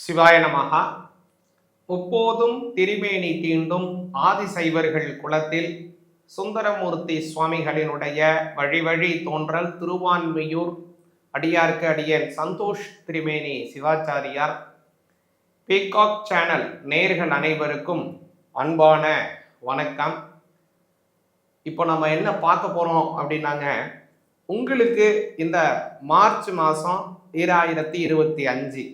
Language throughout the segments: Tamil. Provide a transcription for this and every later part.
சிவாய நமகா முப்போதும் திருமேனி தீண்டும் ஆதிசைவர்கள் குலத்தில் சுந்தரமூர்த்தி சுவாமிகளினுடைய வழி வழி தோன்றல் திருவான்மையூர் அடியார்க்கு அடியன் சந்தோஷ் திரிமேனி சிவாச்சாரியார். பீகாக் சேனல் நேர்கள் அனைவருக்கும் அன்பான வணக்கம். இப்போ நம்ம என்ன பார்க்க போகிறோம் அப்படின்னாங்க உங்களுக்கு இந்த மார்ச் மாதம் ஈராயிரத்தி இருபத்தி அஞ்சு.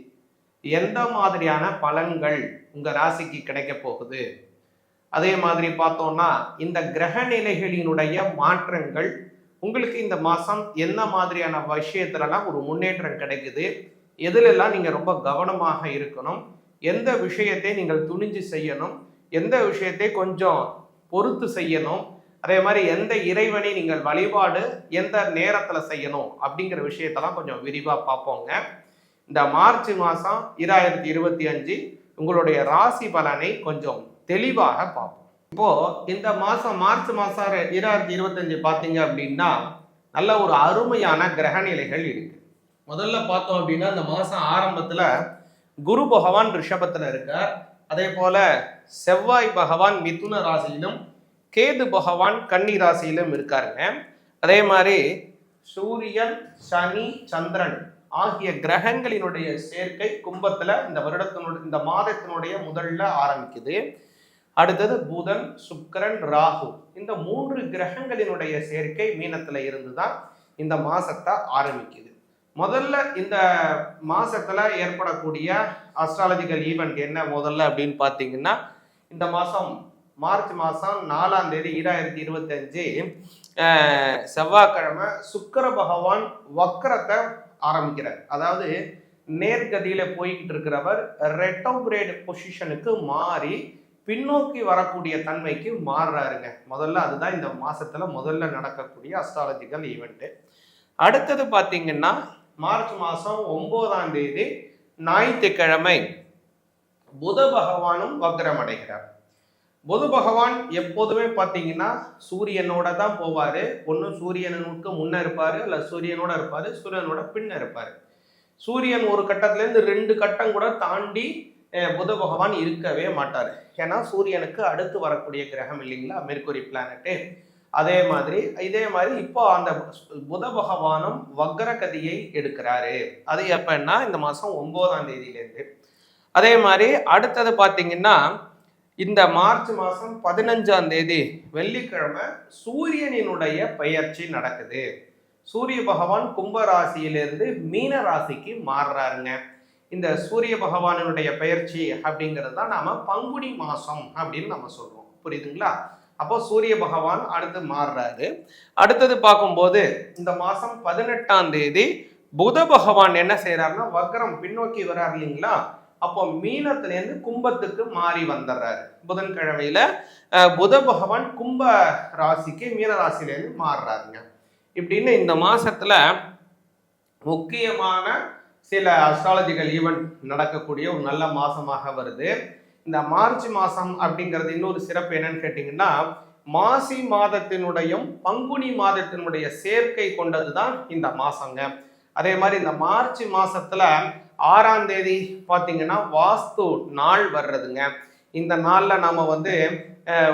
எந்த மாதிரியான பலன்கள் உங்கள் ராசிக்கு கிடைக்க போகுது? அதே மாதிரி பார்த்தோம்னா இந்த கிரக நிலைகளினுடைய மாற்றங்கள் உங்களுக்கு இந்த மாதம் என்ன மாதிரியான விஷயத்துலலாம் ஒரு முன்னேற்றம் கிடைக்குது? எதுலெல்லாம் நீங்கள் ரொம்ப கவனமாக இருக்கணும்? எந்த விஷயத்தை நீங்கள் துணிஞ்சு செய்யணும்? எந்த விஷயத்தை கொஞ்சம் பொறுத்து செய்யணும்? அதே மாதிரி எந்த இறைவனை நீங்கள் வழிபாடு எந்த நேரத்தில் செய்யணும்? அப்படிங்கிற விஷயத்தெல்லாம் கொஞ்சம் விரிவாக பார்ப்போங்க. இந்த மார்ச் மாதம் இராயிரத்தி இருபத்தி அஞ்சு உங்களுடைய ராசி பலனை கொஞ்சம் தெளிவாக பார்ப்போம். இப்போ இந்த மாதம் மார்ச் மாதம் இராயிரத்தி இருபத்தஞ்சு பார்த்தீங்க அப்படின்னா நல்ல ஒரு அருமையான கிரக நிலைகள் இருக்கு. முதல்ல பார்த்தோம் அப்படின்னா இந்த மாதம் ஆரம்பத்தில் குரு பகவான் ரிஷபத்தில் இருக்கார். அதே போல செவ்வாய் பகவான் மிதுன ராசியிலும் கேது பகவான் கன்னி ராசியிலும் இருக்காருங்க. அதே மாதிரி சூரியன் சனி சந்திரன் ஆகிய கிரகங்களினுடைய சேர்க்கை கும்பத்துல இந்த வருடத்தினுடைய இந்த மாதத்தினுடைய முதல்ல ஆரம்பிக்குது. அடுத்தது புதன் சுக்கிரன் ராகு. இந்த மூன்று கிரகங்களினுடைய சேர்க்கை மீனத்துல இருந்து தான் இந்த மாசத்தை ஆரம்பிக்குது. முதல்ல இந்த மாசத்துல ஏற்படக்கூடிய அஸ்ட்ராலஜிக்கல் ஈவெண்ட் என்ன முதல்ல அப்படின்னு பார்த்தீங்கன்னா இந்த மாசம் மார்ச் மாதம் நாலாம் தேதி ஈராயிரத்தி இருபத்தஞ்சு செவ்வாய்க்கிழமை சுக்கர பகவான் வக்கரத்தை ஆரம்பிக்கிறார். அதாவது நேர்கதியில் போய்கிட்டு இருக்கிறவர் ரெட்டோகிரேட் பொசிஷனுக்கு மாறி பின்னோக்கி வரக்கூடிய தன்மைக்கு மாறுறாருங்க. முதல்ல அதுதான் இந்த மாதத்தில் முதல்ல நடக்கக்கூடிய அஸ்ட்ராலஜிக்கல் ஈவெண்ட்டு அடுத்தது பார்த்தீங்கன்னா மார்ச் மாதம் ஒம்போதாம் தேதி ஞாயிற்றுக்கிழமை. புத பகவானும் வக்ரம் அடைகிறார். புது பகவான் எப்போதுமே பார்த்தீங்கன்னா சூரியனோட தான் போவார். ஒன்று சூரியனுக்கு முன்ன இருப்பார் இல்லை சூரியனோட இருப்பார் சூரியனோட பின்ன இருப்பார். சூரியன் ஒரு கட்டத்துலேருந்து ரெண்டு கட்டம் கூட தாண்டி புத பகவான் இருக்கவே மாட்டார். ஏன்னா சூரியனுக்கு அடுத்து வரக்கூடிய கிரகம் இல்லைங்களா? Mercury planet. அதே மாதிரி இதே மாதிரி இப்போ அந்த புத பகவானும் வக்ரகதியை எடுக்கிறாரு. அது எப்பன்னா இந்த மாதம் ஒன்பதாம் தேதியிலேருந்து. அதே மாதிரி அடுத்தது பார்த்தீங்கன்னா இந்த மார்ச் மாதம் பதினஞ்சாம் தேதி வெள்ளிக்கிழமை சூரியனினுடைய பெயர்ச்சி நடக்குது. சூரிய பகவான் கும்ப ராசியிலிருந்து மீன ராசிக்கு மாறுறாருங்க. இந்த சூரிய பகவானினுடைய பெயர்ச்சி அப்படிங்கிறது தான் நாம் பங்குனி மாதம் அப்படின்னு நம்ம சொல்கிறோம் புரியுதுங்களா? அப்போ சூரிய பகவான் அடுத்து மாறுறாரு. அடுத்தது பார்க்கும்போது இந்த மாதம் பதினெட்டாம் தேதி புத பகவான் என்ன செய்கிறாருன்னா வக்ரம் பின்னோக்கி வர்றார் இல்லைங்களா? அப்போ மீனத்திலேருந்து கும்பத்துக்கு மாறி வந்துடுறாரு புதன்கிழமையில புத பகவான் கும்ப ராசிக்கு மீன ராசிலேருந்து மாறுறாருங்க. இப்படின்னு இந்த மாசத்துல முக்கியமான சில அஸ்ட்ராலஜிக்கல் ஈவெண்ட் நடக்கக்கூடிய ஒரு நல்ல மாசமாக வருது. இந்த மார்ச் மாசம் அப்படிங்கிறது இன்னொரு சிறப்பு என்னன்னு கேட்டிங்கன்னா மாசி மாதத்தினுடையும் பங்குனி மாதத்தினுடைய சேர்க்கை கொண்டது தான் இந்த மாசங்க. அதே மாதிரி இந்த மார்ச் மாசத்துல ஆறாம் தேதி பார்த்தீங்கன்னா வாஸ்து நாள் வர்றதுங்க. இந்த நாளில் நம்ம வந்து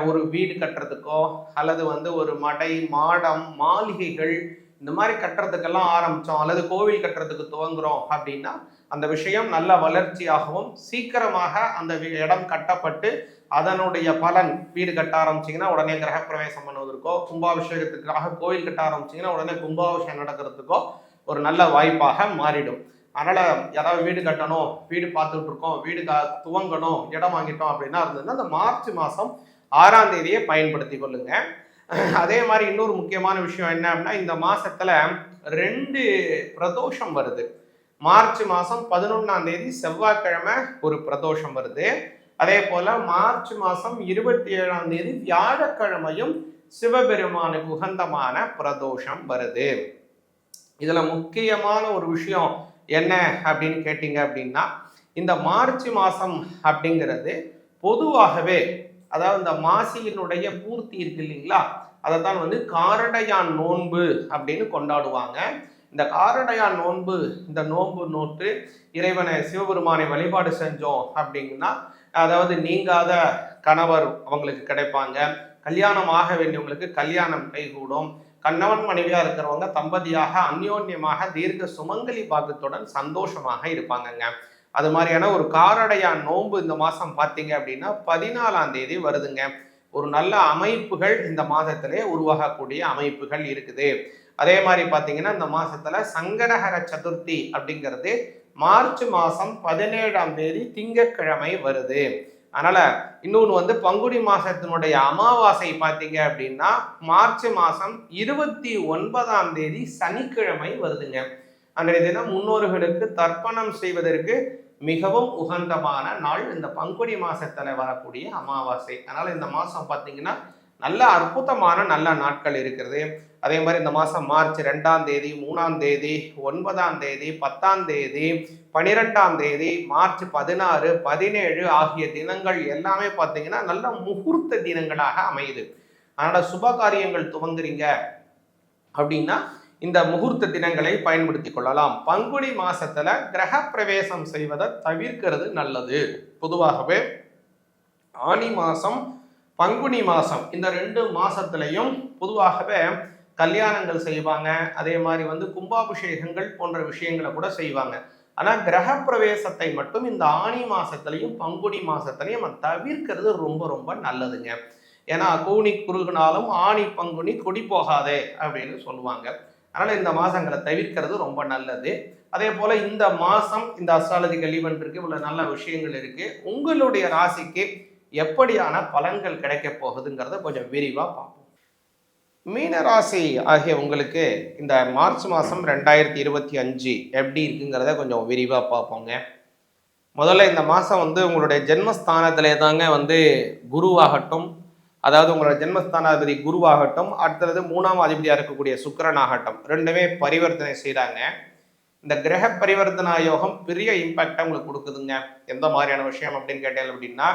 ஒரு வீடு கட்டுறதுக்கோ அல்லது வந்து ஒரு மடை மாடம் மாளிகைகள் இந்த மாதிரி கட்டுறதுக்கெல்லாம் ஆரம்பித்தோம் அல்லது கோவில் கட்டுறதுக்கு துவங்குறோம் அப்படின்னா அந்த விஷயம் நல்ல வளர்ச்சியாகவும் சீக்கிரமாக அந்த இடம் கட்டப்பட்டு அதனுடைய பலன் வீடு கட்ட ஆரம்பிச்சிங்கன்னா உடனே கிரகப்பிரவேசம் பண்ணுவதற்கோ கும்பாபிஷேகத்துக்காக கோவில் கட்ட ஆரம்பிச்சிங்கன்னா உடனே கும்பாபிஷேகம் நடக்கிறதுக்கோ ஒரு நல்ல வாய்ப்பாக மாறிடும். அதனால யாராவது வீடு கட்டணும் வீடு பார்த்துட்டு இருக்கோம் வீடு துவங்கணும் இடம் வாங்கிட்டோம் அப்படின்னா இருந்ததுன்னா அந்த மார்ச் மாதம் ஆறாம் தேதியை பயன்படுத்தி கொள்ளுங்க. அதே மாதிரி இன்னொரு முக்கியமான விஷயம் என்ன அப்படின்னா இந்த மாசத்துல ரெண்டு பிரதோஷம் வருது. மார்ச் மாசம் பதினொன்னாம் தேதி செவ்வாய்க்கிழமை ஒரு பிரதோஷம் வருது. அதே போல மார்ச் மாசம் இருபத்தி ஏழாம் தேதி வியாழக்கிழமையும் சிவபெருமானுக்கு உகந்தமான பிரதோஷம் வருது. இதுல முக்கியமான ஒரு விஷயம் என்ன அப்படின்னு கேட்டீங்க அப்படின்னா இந்த மார்ச் மாதம் அப்படிங்கிறது பொதுவாகவே அதாவது இந்த மாசியினுடைய பூர்த்தி இருக்கு இல்லைங்களா அதை தான் வந்து காரடையான் நோன்பு அப்படின்னு கொண்டாடுவாங்க. இந்த காரடையான் நோன்பு இந்த நோன்பு நோட்டு இறைவனை சிவபெருமானை வழிபாடு செஞ்சோம் அப்படின்னா அதாவது நீங்காத கணவர் அவங்களுக்கு கிடைப்பாங்க. கல்யாணம் ஆக வேண்டியவங்களுக்கு கல்யாணம் கைகூடும். கணவன் மனைவியாக இருக்கிறவங்க தம்பதியாக அந்யோன்யமாக தீர்க்க சுமங்கலி பாகத்துடன் சந்தோஷமாக இருப்பாங்கங்க. அது மாதிரியான ஒரு காரடையான் நோன்பு இந்த மாதம் பார்த்தீங்க அப்படின்னா பதினாலாம் தேதி வருதுங்க. ஒரு நல்ல அமைப்புகள் இந்த மாதத்திலே உருவாகக்கூடிய அமைப்புகள் இருக்குது. அதே மாதிரி பார்த்தீங்கன்னா இந்த மாதத்தில் சங்கடகர சதுர்த்தி அப்படிங்கிறது மார்ச் மாதம் பதினேழாம் தேதி திங்கட்கிழமை வருது. அதனால் இன்னொன்று வந்து பங்குனி மாதத்தினுடைய அமாவாசை பார்த்தீங்க அப்படின்னா மார்ச் மாதம் இருபத்தி ஒன்பதாம் தேதி சனிக்கிழமை வருதுங்க. அன்றைய தினம் முன்னோர்களுக்கு தர்ப்பணம் செய்வதற்கு மிகவும் உகந்தமான நாள் இந்த பங்குனி மாதத்தில் வரக்கூடிய அமாவாசை. அதனால் இந்த மாதம் பார்த்தீங்கன்னா நல்ல அற்புதமான நல்ல நாட்கள் இருக்கிறது. அதே மாதிரி இந்த மாதம் மார்ச் ரெண்டாம் தேதி மூணாம் தேதி ஒன்பதாம் தேதி பத்தாம் தேதி பனிரெண்டாம் தேதி மார்ச் பதினாறு பதினேழு ஆகிய தினங்கள் எல்லாமே பார்த்தீங்கன்னா நல்ல முகூர்த்த தினங்களாக அமையுது. அதனால் சுப காரியங்கள் துவங்குறீங்க அப்படின்னா இந்த முகூர்த்த தினங்களை பயன்படுத்தி கொள்ளலாம். பங்குனி மாசத்துல கிரக பிரவேசம் செய்வதை தவிர்க்கிறது நல்லது. பொதுவாகவே ஆனி மாசம் பங்குனி மாசம் இந்த ரெண்டு மாசத்துலையும் பொதுவாகவே கல்யாணங்கள் செய்வாங்க. அதே மாதிரி வந்து கும்பாபிஷேகங்கள் போன்ற விஷயங்களை கூட செய்வாங்க. ஆனால் கிரக பிரவேசத்தை மட்டும் இந்த ஆணி மாதத்துலையும் பங்குனி மாதத்துலையும் நம்ம தவிர்க்கிறது ரொம்ப ரொம்ப நல்லதுங்க. ஏன்னா கூனி குறுகினாலும் ஆணி பங்குனி கொடி போகாதே அப்படின்னு சொல்லுவாங்க. அதனால் இந்த மாதங்களை தவிர்க்கிறது ரொம்ப நல்லது. அதே போல் இந்த மாதம் இந்த அஸ்ட்ராலஜிக்கல் ஈவெண்ட் இருக்கு இவ்வளோ நல்ல விஷயங்கள் இருக்குது உங்களுடைய ராசிக்கு எப்படியான பலன்கள் கிடைக்க போகுதுங்கிறத கொஞ்சம் விரிவாக பார்ப்போம். மீனராசி ஆகிய உங்களுக்கு இந்த மார்ச் மாதம் ரெண்டாயிரத்தி இருபத்தி அஞ்சு எப்படி இருக்குங்கிறத கொஞ்சம் விரிவாக பார்ப்போங்க. முதல்ல இந்த மாதம் வந்து உங்களுடைய ஜென்மஸ்தானத்திலே தாங்க வந்து குருவாகட்டும். அதாவது உங்களோட ஜென்மஸ்தானாதிபதி குருவாகட்டும். அடுத்தது மூணாம் அதிபதியாக இருக்கக்கூடிய சுக்கரனாகட்டும் ரெண்டுமே பரிவர்த்தனை செய்கிறாங்க இந்த கிரக பரிவர்த்தனா யோகம் பெரிய இம்பாக்டை உங்களுக்கு கொடுக்குதுங்க. எந்த மாதிரியான விஷயம் அப்படின்னு கேட்டேன் அப்படின்னா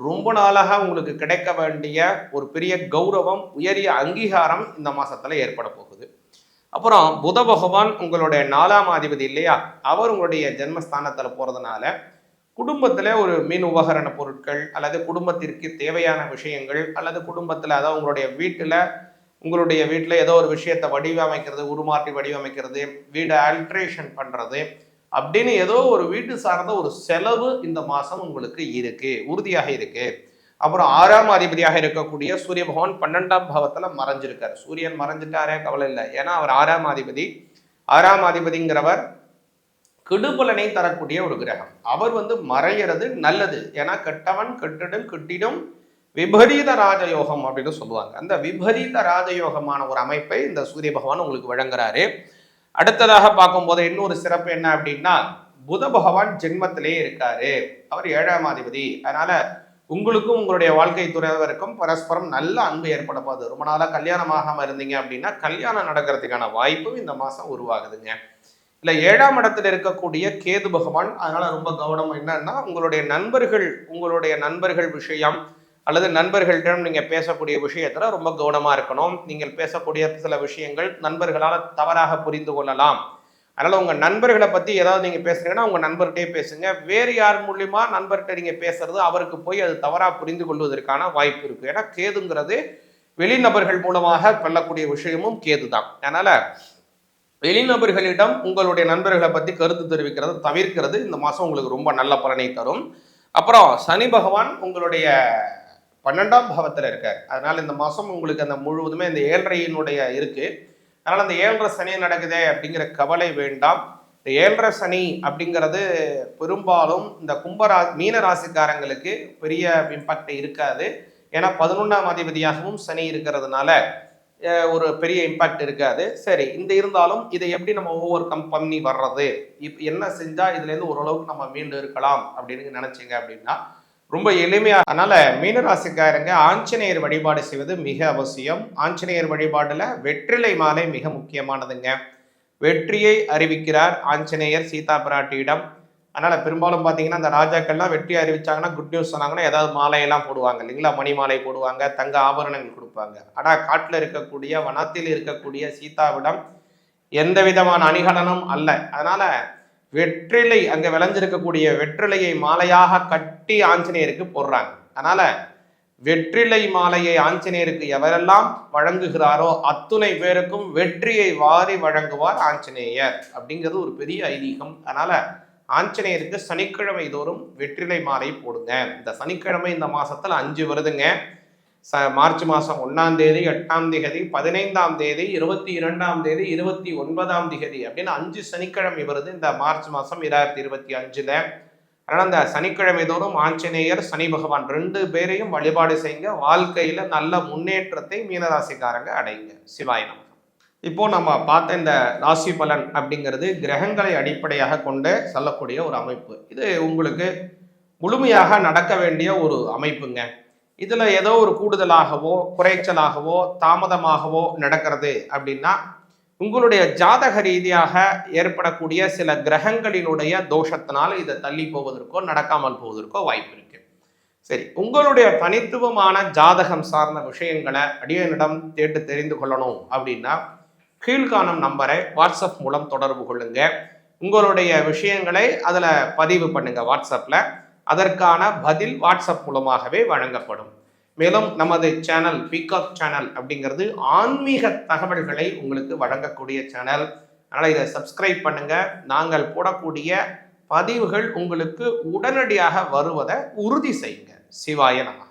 ரொம்ப நாளாக உங்களுக்கு கிடைக்க வேண்டிய ஒரு பெரிய கௌரவம் உயரிய அங்கீகாரம் இந்த மாசத்துல ஏற்பட போகுது. அப்புறம் புத பகவான் உங்களுடைய நாலாம் அதிபதி இல்லையா? அவர் உங்களுடைய ஜென்மஸ்தானத்துல போறதுனால குடும்பத்தில் ஒரு மின் உபகரண பொருட்கள் அல்லது குடும்பத்திற்கு தேவையான விஷயங்கள் அல்லது குடும்பத்தில் அதாவது உங்களுடைய வீட்டில் உங்களுடைய வீட்டில் ஏதோ ஒரு விஷயத்தை வடிவமைக்கிறது உருமாற்றி வடிவமைக்கிறது வீடை ஆல்ட்ரேஷன் பண்ணுறது அப்படின்னு ஏதோ ஒரு வீட்டு சார்ந்த ஒரு செலவு இந்த மாதம் உங்களுக்கு இருக்கு உறுதியாக இருக்கு. அப்புறம் ஆறாம் அதிபதியாக இருக்கக்கூடிய சூரிய பகவான் பன்னெண்டாம் பாவத்தில் மறைஞ்சிருக்கார். சூரியன் மறைஞ்சிட்டாரே கவலை இல்லை. ஏன்னா அவர் ஆறாம் அதிபதி. ஆறாம் அதிபதிங்கிறவர் கெடுபலனை தரக்கூடிய ஒரு கிரகம். அவர் வந்து மறையிறது நல்லது. ஏன்னா கெட்டவன் கெட்டிடும் கெட்டிடும் விபரீத ராஜயோகம் அப்படின்னு சொல்லுவாங்க. அந்த விபரீத ராஜயோகமான ஒரு அமைப்பை இந்த சூரிய பகவான் உங்களுக்கு வழங்குறாரு. அடுத்ததாக பார்க்கும்போது இன்னொரு சிறப்பு என்ன அப்படின்னா புத பகவான் ஜென்மத்திலே இருக்காரு. அவர் ஏழாம் அதிபதி. அதனால உங்களுக்கும் உங்களுடைய வாழ்க்கை துறைவருக்கும் பரஸ்பரம் நல்ல அன்பு ஏற்பட போகுது. ரொம்ப நாளாக கல்யாணம் ஆகாம இருந்தீங்க அப்படின்னா கல்யாணம் நடக்கிறதுக்கான வாய்ப்பும் இந்த மாதம் உருவாகுதுங்க. இல்லை ஏழாம் இடத்துல இருக்கக்கூடிய கேது பகவான் அதனால ரொம்ப கவனம் என்னன்னா உங்களுடைய நண்பர்கள் உங்களுடைய நண்பர்கள் விஷயம் அல்லது நண்பர்களிடம் நீங்கள் பேசக்கூடிய விஷயத்தில் ரொம்ப கவனமாக இருக்கணும். நீங்கள் பேசக்கூடிய சில விஷயங்கள் நண்பர்களால் தவறாக புரிந்து கொள்ளலாம். அதனால் உங்கள் நண்பர்களை பற்றி ஏதாவது நீங்கள் பேசுறீங்கன்னா உங்கள் நண்பர்கிட்டே பேசுங்க. வேறு யார் மூலியமா நண்பர்கிட்ட நீங்கள் பேசுறது அவருக்கு போய் அது தவறாக புரிந்து கொள்வதற்கான வாய்ப்பு இருக்குது ஏன்னா கேதுங்கிறது வெளிநபர்கள் மூலமாக கொள்ளக்கூடிய விஷயமும் கேது தான் அதனால் வெளிநபர்களிடம் உங்களுடைய நண்பர்களை பற்றி கருத்து தெரிவிக்கிறது தவிர்க்கிறது இந்த மாதம் உங்களுக்கு ரொம்ப நல்ல பலனை தரும். அப்புறம் சனி பகவான் உங்களுடைய பன்னெண்டாம் பாவத்தில் இருக்கார். அதனால் இந்த மாதம் உங்களுக்கு அந்த முழுவதுமே இந்த ஏழரையினுடைய இருக்குது அதனால் அந்த ஏழரை சனி நடக்குதே அப்படிங்கிற கவலை வேண்டாம். இந்த ஏழரை சனி அப்படிங்கிறது பெரும்பாலும் இந்த கும்பரா மீன ராசிக்காரங்களுக்கு பெரிய இம்பாக்ட் இருக்காது. ஏன்னா பதினொன்றாம் அதிபதியாகவும் சனி இருக்கிறதுனால ஒரு பெரிய இம்பாக்ட் இருக்காது. சரி இந்த இருந்தாலும் இதை எப்படி நம்ம ஓவர் கம் பண்ணி வர்றது? இப் என்ன செஞ்சால் இதுலேருந்து ஓரளவுக்கு நம்ம மீண்டு இருக்கலாம் அப்படின்னு நினச்சிங்க அப்படின்னா ரொம்ப எளிமையா அதனால மீனராசிக்காரங்க ஆஞ்சநேயர் வழிபாடு செய்வது மிக அவசியம். ஆஞ்சநேயர் வழிபாடுல வெற்றிலை மாலை மிக முக்கியமானதுங்க. வெற்றியை அறிவிக்கிறார் ஆஞ்சநேயர் சீதா பிராட்டியிடம். அதனால பெரும்பாலும் பார்த்தீங்கன்னா அந்த ராஜாக்கள்லாம் வெற்றி அறிவிச்சாங்கன்னா குட் நியூஸ் சொன்னாங்கன்னா ஏதாவது மாலையெல்லாம் போடுவாங்க இல்லைங்களா? மணி மாலை போடுவாங்க தங்க ஆபரணங்கள் கொடுப்பாங்க. ஆனால் காட்டில் இருக்கக்கூடிய வனத்தில் இருக்கக்கூடிய சீதாவிடம் எந்த விதமான அணிகலனும் அல்ல. அதனால வெற்றிலை அங்க விளைஞ்சிருக்கக்கூடிய வெற்றிலையை மாலையாக கட்டி ஆஞ்சநேயருக்கு போடுறாங்க. அதனால வெற்றிலை மாலையை ஆஞ்சநேயருக்கு எவரெல்லாம் வழங்குகிறாரோ அத்துணை பேருக்கும் வெற்றியை வாரி வழங்குவார் ஆஞ்சநேயர் அப்படிங்கிறது ஒரு பெரிய ஐதீகம். அதனால ஆஞ்சநேயருக்கு சனிக்கிழமை தோறும் வெற்றிலை மாலை போடுங்க. இந்த சனிக்கிழமை இந்த மாசத்துல அஞ்சு வருதுங்க. ச மார்ச் மாதம் ஒன்றாம் தேதி எட்டாம் தேதி பதினைந்தாம் தேதி இருபத்தி இரண்டாம் தேதி இருபத்தி ஒன்பதாம் தேதி அப்படின்னு அஞ்சு சனிக்கிழமை வருது இந்த மார்ச் மாதம் இரண்டாயிரத்தி இருபத்தி அஞ்சில். அதனால் அந்த சனிக்கிழமை தோறும் ஆஞ்சநேயர் சனி பகவான் ரெண்டு பேரையும் வழிபாடு செய்யுங்க. வாழ்க்கையில் நல்ல முன்னேற்றத்தை மீனராசிக்காரங்க அடைங்க சிவாயினம் இப்போ நம்ம பார்த்த இந்த ராசி பலன் அப்படிங்கிறது கிரகங்களை அடிப்படையாக கொண்டு சொல்லக்கூடிய ஒரு அமைப்பு. இது உங்களுக்கு முழுமையாக நடக்க வேண்டிய ஒரு அமைப்புங்க. இதுல ஏதோ ஒரு கூடுதலாகவோ குறைச்சலாகவோ தாமதமாகவோ நடக்கிறது அப்படின்னா உங்களுடைய ஜாதக ரீதியாக ஏற்படக்கூடிய சில கிரகங்களினுடைய தோஷத்தினால் இதை தள்ளி போவதற்கோ நடக்காமல் போவதற்கோ வாய்ப்பு இருக்கு. சரி உங்களுடைய தனித்துவமான ஜாதகம் சார்ந்த விஷயங்களை அடியனிடம் கேட்டு தெரிந்து கொள்ளணும் அப்படின்னா கீழ்காணும் நம்பரை வாட்ஸ்அப் மூலம் தொடர்பு கொள்ளுங்க. உங்களுடைய விஷயங்களை அதில் பதிவு பண்ணுங்க வாட்ஸ்அப்பில் அதற்கான பதில் வாட்ஸ்அப் மூலமாகவே வழங்கப்படும். மேலும் நமது சேனல் பீகாக் சேனல் அப்படிங்கிறது ஆன்மீக தகவல்களை உங்களுக்கு வழங்கக்கூடிய சேனல் அதனால் இதை சப்ஸ்கிரைப் பண்ணுங்க. நாங்கள் போடக்கூடிய பதிவுகள் உங்களுக்கு உடனடியாக வருவதை உறுதி செய்யுங்க. சிவாய நம.